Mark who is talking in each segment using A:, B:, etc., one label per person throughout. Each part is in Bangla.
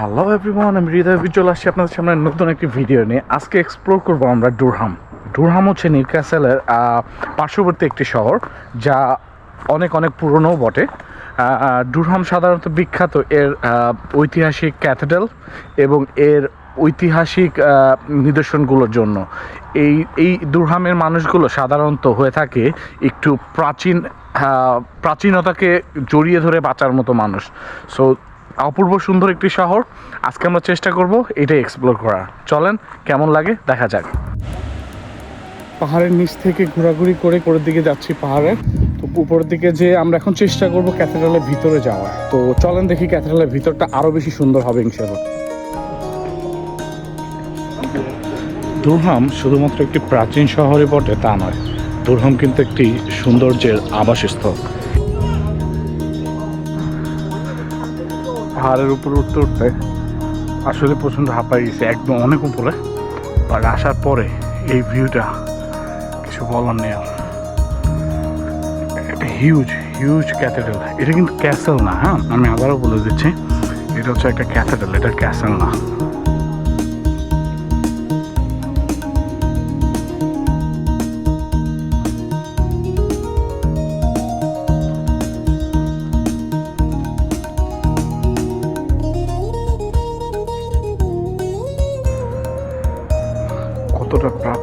A: হ্যালো এভরিওয়ান আমি হৃদয় চলে আসছি আপনাদের সামনে নতুন একটি ভিডিও নিয়ে। আজকে এক্সপ্লোর করব আমরা ডুরহাম ডুরহাম হচ্ছে নিউক্যাসেলের পার্শ্ববর্তী একটি শহর, যা অনেক অনেক পুরনো বটে। ডুরহাম সাধারণত বিখ্যাত এর ঐতিহাসিক ক্যাথেড্রাল এবং এর ঐতিহাসিক নিদর্শনগুলোর জন্য। এই এই দুরহামের মানুষগুলো সাধারণত হয়ে থাকে একটু প্রাচীন প্রাচীনতাকে জড়িয়ে ধরে বাঁচার মতো মানুষ। সো অপূর্ব সুন্দর একটি শহর। আজকে আমরা চেষ্টা করব এটাই এক্সপ্লোর করার। চলেন কেমন লাগে দেখা যাক। পাহাড়ের নিচ থেকে ঘোরাঘুরি করে উপরের দিকে যাচ্ছি পাহাড়ে। তো উপরের দিকে যে আমরা এখন চেষ্টা করব ক্যাথেড্রালের ভিতরে যাওয়ার। তো চলেন দেখি ক্যাথেড্রালের ভিতরটা আরও বেশি সুন্দর হবে ইনশাল্লাহ দুরহাম শুধুমাত্র একটি প্রাচীন শহরে বটে তা নয়। দুরহাম কিন্তু একটি সৌন্দর্যের আবাসস্থল। পাহাড়ের উপরে উঠতে উঠতে আসলে প্রচণ্ড হাঁপাই গেছে, একদম অনেক উপরে। বাট আসার পরে এই ভিউটা কিছু বলার নেই আর। একটা হিউজ হিউজ ক্যাথেড্রাল এটা কিন্তু ক্যাসেল না হ্যাঁ? আমি আবারও বলে দিচ্ছি, এটা হচ্ছে একটা ক্যাথেড্রাল এটা ক্যাসেল না।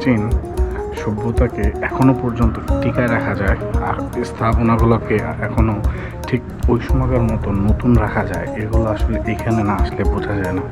A: প্রাচীন সভ্যতাকে এখনও পর্যন্ত টিকায় রাখা যায় আর স্থাপনাগুলোকে এখনও ঠিক ওই সময়কার মতো নতুন রাখা যায়, এগুলো আসলে এখানে না আসলে বোঝা যায় না।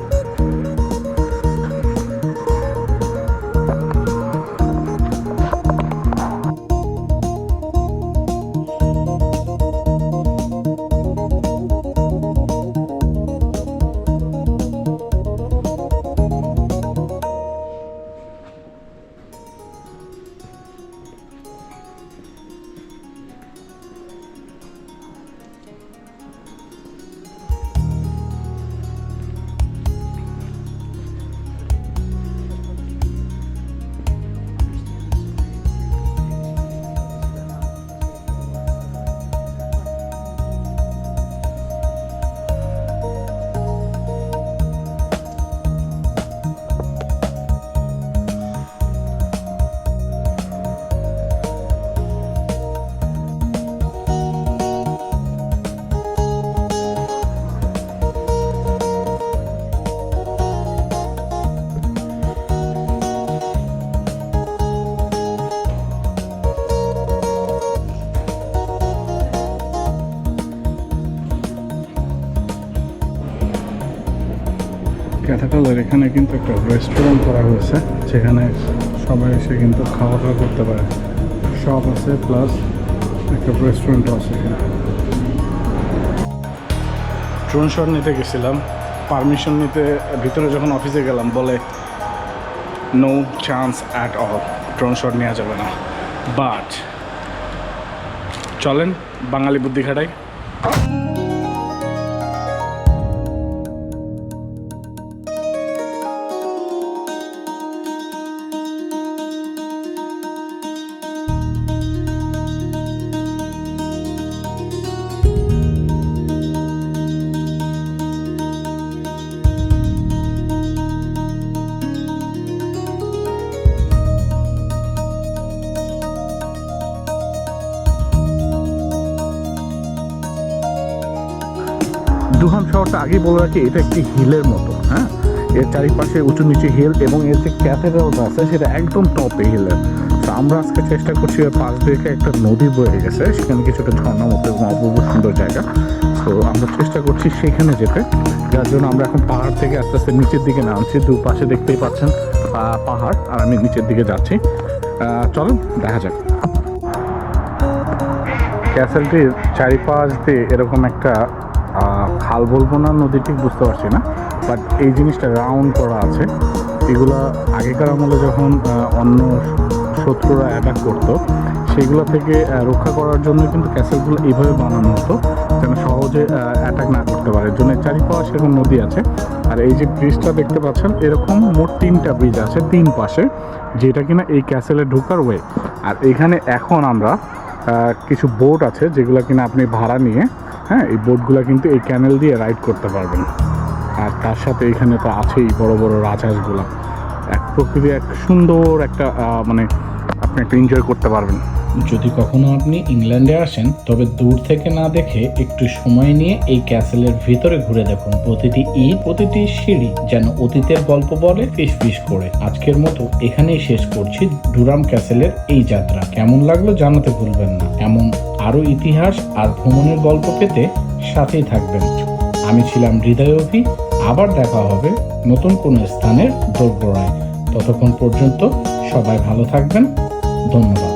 A: ক্যাথাড্রালের এখানে কিন্তু একটা রেস্টুরেন্ট করা হয়েছে, যেখানে সবাই এসে কিন্তু খাওয়া দাওয়া করতে পারে। শপ আছে প্লাস একটা রেস্টুরেন্টও আছে এখানে। ড্রোন শট নিতে গেছিলাম। পারমিশন নিতে ভিতরে যখন অফিসে গেলাম, বলে no chance at all drone shot নেওয়া যাবে না। বাট চলেন, বাঙালি বুদ্ধি খাটাই। দুহাম শহরটা আগেই বলে রাখি, এটা একটি হিলের মতো হ্যাঁ? এর চারিপাশে উঁচু নিচু হিল এবং এর যে ক্যাথেড্রালটা আছে, সেটা একদম টপে হিলের। তো আমরা আজকে চেষ্টা করছি এর পাশ দিয়ে একটা নদী বয়ে গেছে, সেখানে কিছুটা ঝর্ণা মতো এবং অপূর্ব সুন্দর জায়গা। তো আমরা চেষ্টা করছি সেখানে যেতে, যার জন্য আমরা এখন পাহাড় থেকে আস্তে আস্তে নিচের দিকে নামছি, দুপাশে দেখতেই পাচ্ছেন পাহাড়, আর আমি নিচের দিকে যাচ্ছি। চলুন, দেখা যাক। ক্যাসেলটির চারিপাশ দিয়ে এরকম একটা খাল বলব না, নদী ঠিক বুঝতে পারছি না বাট এই জিনিসটা রাউন্ড করা আছে। এগুলা আগেকার আমলে যখন অন্য শত্রুরা অ্যাটাক করতো, সেগুলো থেকে রক্ষা করার জন্য কিন্তু ক্যাসেলগুলো এইভাবে বানানো হতো, যেন সহজে অ্যাটাক না করতে পারে। জন্য চারিপাশে এরকম নদী আছে, আর এই যে ব্রিজটা দেখতে পাচ্ছেন, এরকম মোট তিনটা ব্রিজ আছে, তিন পাশে, যেটা কিনা এই ক্যাসেলে ঢোকার ওয়ে আর এখানে এখন আমরা কিছু বোট আছে যেগুলো কিনা আপনি ভাড়া নিয়ে হ্যাঁ এই বোটগুলো কিন্তু এই ক্যানেল দিয়ে রাইড করতে পারবেন। আর তার সাথে এখানে তো আছেই বড় বড় রাজহাঁসগুলো এক প্রকৃতি, এক সুন্দর একটা মানে আপনি একটা এনজয় করতে পারবেন।
B: যদি কখনো আপনি ইংল্যান্ডে আসেন, তবে দূর থেকে না দেখে একটু সময় নিয়ে এই ক্যাসেলের ভিতরে ঘুরে দেখুন। প্রতিটি ইট, প্রতিটি সিঁড়ি যেন অতীতের গল্প বলে ফিস ফিস করে। আজকের মতো এখানেই শেষ করছি ডুরাম ক্যাসেলের এই যাত্রা। কেমন লাগল জানাতে ভুলবেন না। এমন আরও ইতিহাস আর ভ্রমণের গল্প পেতে সাথেই থাকবেন। আমি ছিলাম হৃদয় অভি। আবার দেখা হবে নতুন কোনো স্থানের দোরগোড়ায় ততক্ষণ পর্যন্ত সবাই ভালো থাকবেন। ধন্যবাদ।